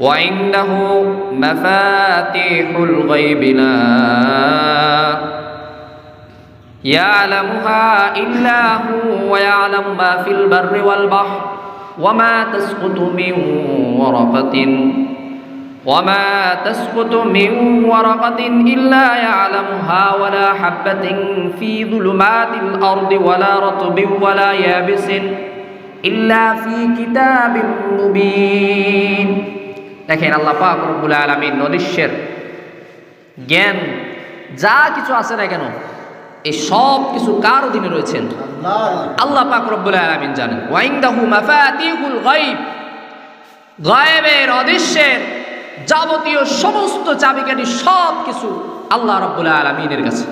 وعنده مفاتيح الغيب لا يعلمها إلا هو ويعلم ما في البر والبحر وما تسقط من ورقة وما تسقط من ورقة إلا يعلمها ولا حبة في ظلمات الأرض ولا رطب ولا يابس إلا في كتاب مبين দেখেন আল্লাহ পাক রব্বুল আলামিন নদীশ্বের জ্ঞান যা কিছু আছে না কেন, এই সব কিছু কার অধীনে রয়েছেন আল্লাহ পাক রব্বুল আলামিন জানেন। ওয়াইন্দাহু মাফাতিহুল গায়ব। গায়েবের, অদৃশ্যের যাবতীয় সমস্ত চাবিকাঠি সব কিছু আল্লাহ রব্বুল আলমিনের কাছে।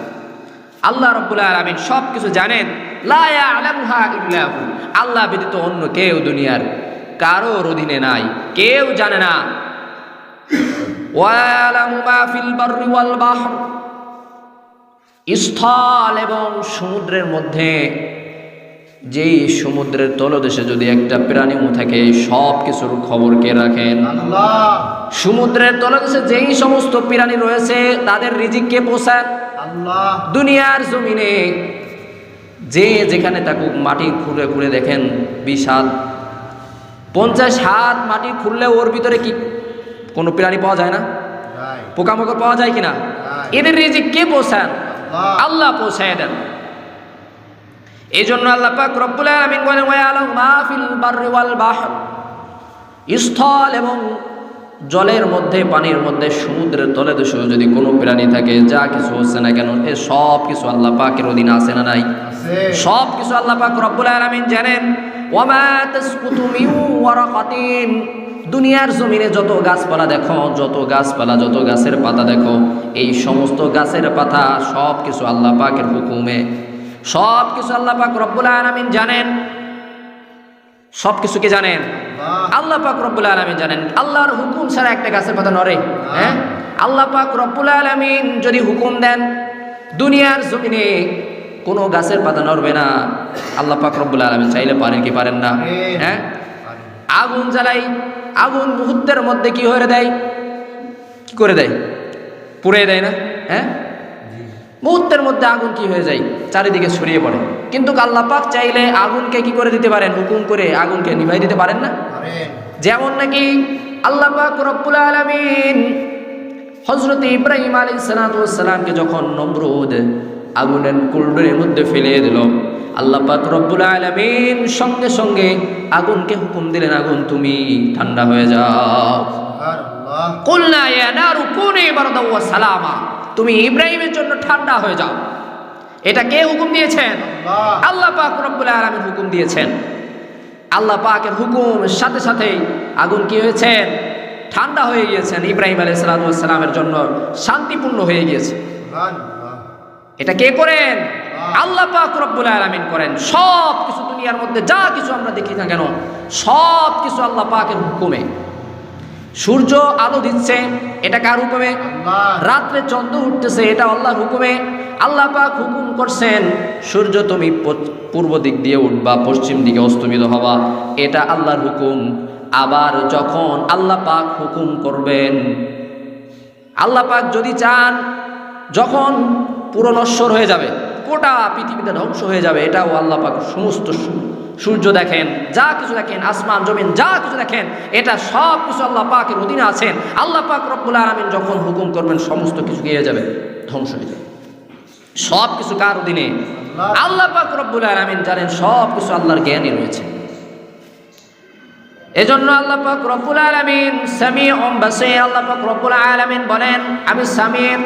আল্লাহ রব্বুল আলমিন সব কিছু জানেন। আল্লাহ ব্যতীত অন্য কেউ দুনিয়ার কারোর অধীনে নাই। কেউ জানে না ওয়ালামু মা ফিল বাররি ওয়াল বাহর স্থল এবং সমুদ্রের মধ্যে যেই সমুদ্রের তলদেশে যদি একটা প্রাণীও থাকে সব কিছুর খবর কে রাখেন? সমুদ্রের তলদেশে যেই সমস্ত প্রাণী রয়েছে তাদের রিজিককে পোষান দুনিয়ার জমিনে যে যেখানে থাকুক মাটি খুঁড়ে খুঁড়ে দেখেন বিশাল। পঞ্চাশ হাত মাটি খুঁড়লে ওর ভিতরে কি কোনো প্রাণী পাওয়া যায় না? পোকামাকড় পাওয়া যায় কিনা? এদের রিজিক কে পোষান? আল্লাহ। পৌঁছায় দেন। এই জন্য আল্লাহ পাক রব্বুল আলামিন বলেন ওয়া আলাম মা ফিল বাররি ওয়াল বাহর। স্থল এবং জলের মধ্যে পানির মধ্যে সমুদ্রের তলে দেশেও যদি কোনো প্রাণী থাকে যা কিছু হচ্ছে না কেন এ সব কিছু আল্লাহ পাকের অধীনে আছে না নাই? সব কিছু আল্লাহ পাক রব্বুল আলামিন জানেন। ওয়ামা তাসকুতু মিন ওয়ারাকাতিন। দুনিয়ার জমিনে যত গাছপালা দেখো যত গাছপালা যত গাছের পাতা দেখো এই সমস্ত গাছের পাতা সব কিছু আল্লাহ পাকের হুকুমে। সব কিছু আল্লাহ পাক রব্বুল আলামিন জানেন। সব কিছু কি জানেন? আল্লাহ। পাক রব্বুল আলামিন জানেন। আল্লাহর হুকুম ছাড়া একটা গাছের পাতা নড়ে হ্যাঁ? আল্লাহ পাক রব্বুল আলামিন যদি হুকুম দেন দুনিয়ার জমিনে কোনো গাছের পাতা নড়বে না। আল্লাহ পাক রব্বুল আলামিন চাইলে পারেন কি পারেন না হ্যাঁ? আগুন জ্বালাই আগুন মুহূর্তের মধ্যে কি হয়ে দেয়? কি করে দেয়? পুড়ে দেয় না? হ্যাঁ? মুহূর্তের মধ্যে আগুন কি হয়ে যায়? চারিদিকে ছড়িয়ে পড়ে। কিন্তু আল্লাহ পাক চাইলে আগুনকে কি করে দিতে পারেন? হুকুম করে আগুনকে নিভাই দিতে পারেন না? যেমন নাকি আল্লাহ পাক রব্বুল আলামিন হজরত ইব্রাহিম আলী সালাতামকে যখন নমরুদ আগুনের কুল্ডের মধ্যে ফেলে দিল আল্লাহ পাক রব্বুল আলামিন সঙ্গে সঙ্গে আগুনকে হুকুম দিলেন আগুন তুমি ঠান্ডা হয়ে যাও। সালামা। তুমি ইব্রাহিমের জন্য ঠান্ডা হয়ে যাও। এটা কে হুকুম দিয়েছেন? আল্লাহ। পাক রব্বুল আলামিন হুকুম দিয়েছেন। আল্লাহ পাকের হুকুমের সাথে সাথে আগুন কি হয়েছেন ঠান্ডা হয়ে গিয়েছেন ইব্রাহিম আলাইহিস সালামের জন্য শান্তিপূর্ণ হয়ে গিয়েছে। এটা কে করেন? আল্লাহ পাক রব্বুল আলামিন করেন সব কিছু দুনিয়ার মধ্যে যা কিছু আমরা দেখি না কেন সব কিছু আল্লাহ পাকের হুকুমে। সূর্য আলো দিচ্ছে এটা কার হুকুমে? রাত্রে চন্দ্র উঠতেছে এটা আল্লাহর হুকুমে। আল্লাহ পাক হুকুম করছেন সূর্য তুমি পূর্ব দিক দিয়ে উঠবা পশ্চিম দিকে অস্তমিত হবা এটা আল্লাহর হুকুম। আবার যখন আল্লাহ পাক হুকুম করবেন আল্লাহ পাক যদি চান যখন পুরো নশ্বর হয়ে যাবে গোটা পৃথিবীতে ধ্বংস হয়ে যাবে এটাও আল্লাহ পাক সমস্ত সূর্য দেখেন যা কিছু দেখেন আসমান জমিন যা কিছু দেখেন এটা সব কিছু আল্লাহ পাকের অধীনে আছেন। আল্লাহ পাক রব্বুল আলমিন যখন হুকুম করবেন সমস্ত কিছু গিয়ে যাবে ধ্বংস হয়ে যাবে। সব কিছু কার অধীনে? আল্লাহ। পাক রব্বুল আলমিন জানেন সব কিছু আল্লাহর জ্ঞানে রয়েছে। এজন্য আল্লাহ পাক রব্বুল আলামিন সামি ওম বাসির আল্লাহ পাক রব্বুল আলামিন বলেন আমি সামির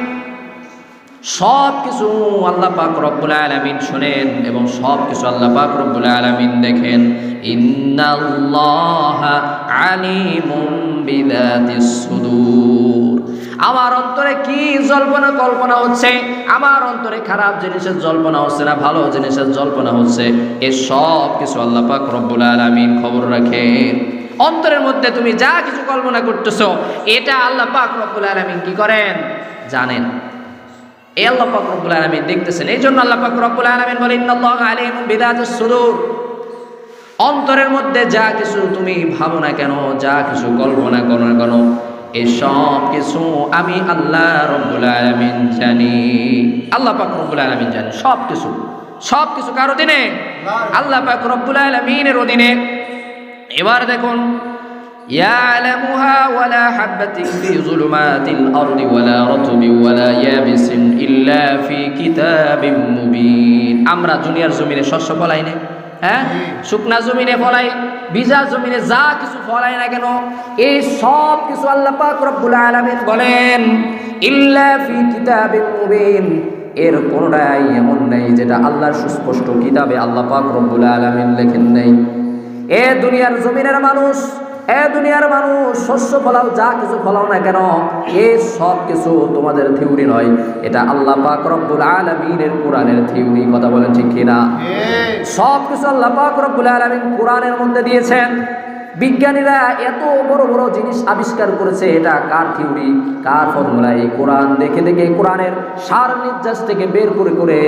সব কিছু আল্লাহ পাক রব্বুল আলামিন শুনেন এবং সব কিছু আল্লাহ পাক রব্বুল আলামিন দেখেন। ইন্নাল্লাহা আলিমুম বিদাতিস সুদূর। আমার অন্তরে কি জল্পনা কল্পনা হচ্ছে? আমার অন্তরে খারাপ জিনিসের জল্পনা হচ্ছে না ভালো জিনিসের জল্পনা হচ্ছে? এ সব কিছু আল্লাহ পাক রব্বুল আলামিন খবর রাখেন। অন্তরের মধ্যে তুমি যা কিছু কল্পনা করতেছো, এটা আল্লাহ পাক রব্বুল আলামিন কি করেন? জানেন। এই আল্লাহ পাক রব্বুল আলামিন দেখতেছেন। এই জন্য আল্লাহ পাক রব্বুল আলামিন বলেন ইন্নাল্লাহু আলিমুম বিদাতিস সুদূর। অন্তরের মধ্যে যা কিছু তুমি ভাবো না কেন যা কিছু কল্পনা করো না কেন এই সব কিছু আমি আল্লাহ রব্বুল আলামিন জানি। আল্লাহ পাক রব্বুল আলামিন জানি সব কিছু। সব কিছু কার অধীনে? আল্লাহ পাক রব্বুল আলামিনের অধীনে। এবার দেখুন يعلمها ولا حبة في ظلمات الأرض ولا رطب ولا يابس إلا في كتاب مبين আমরা দুনিয়ার জমিনে শস্য ফলাই না হ্যাঁ শুকনা জমিনে ফলাই ভিজা জমিনে যা কিছু ফলাই না কেন এই সব কিছু আল্লাহ পাক রব্বুল আলামিন বলেন ইল্লা ফি কিতাবিন মুবিন এর কোনটাই এমন নেই যেটা আল্লাহর সুস্পষ্ট কিতাবে আল্লাহ পাক রব্বুল আলামিন লেখেন নেই এ দুনিয়ার জমিনের মানুষ এ দুনিয়ার মানুষ শস্য ফলাও যা কিছু ফলাও না কেন এ সব কিছু তোমাদের থিউরি নয়। এটা আল্লাহ পাক রব্বুল আলামিনের কোরআনের থিউরি কথা বলেন ঠিক কিনা? সব কিছু আল্লাহ পাক রব্বুল আলামিন কোরআনের মধ্যে দিয়েছেন। বিজ্ঞানীরা এত বড় বড় জিনিস আবিষ্কার করেছে এটা কার থিওরি? কার ফর্মুলা? এই কোরআন দেখে দেখে কোরআনের সার নির্যাস থেকে বের করে করে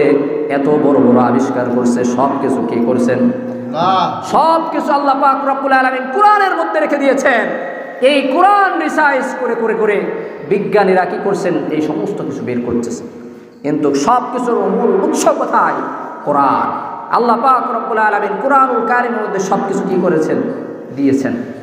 এত বড় বড় আবিষ্কার করছে সব কিছু কে করছেন? সব কিছু আল্লাহ পাক রব্বুল আলমিন কোরআনের মধ্যে রেখে দিয়েছেন। এই কোরআন রিসার্চ করে করে করে বিজ্ঞানীরা কি করছেন? এই সমস্ত কিছু বের করতেছে। কিন্তু সব কিছুর মূল উৎস কোথায়? কোরআন। আল্লাহ পাক রব্বুল আলমিন কোরআনুল কারিমের মধ্যে সব কিছু কী করেছেন? দিয়েছেন।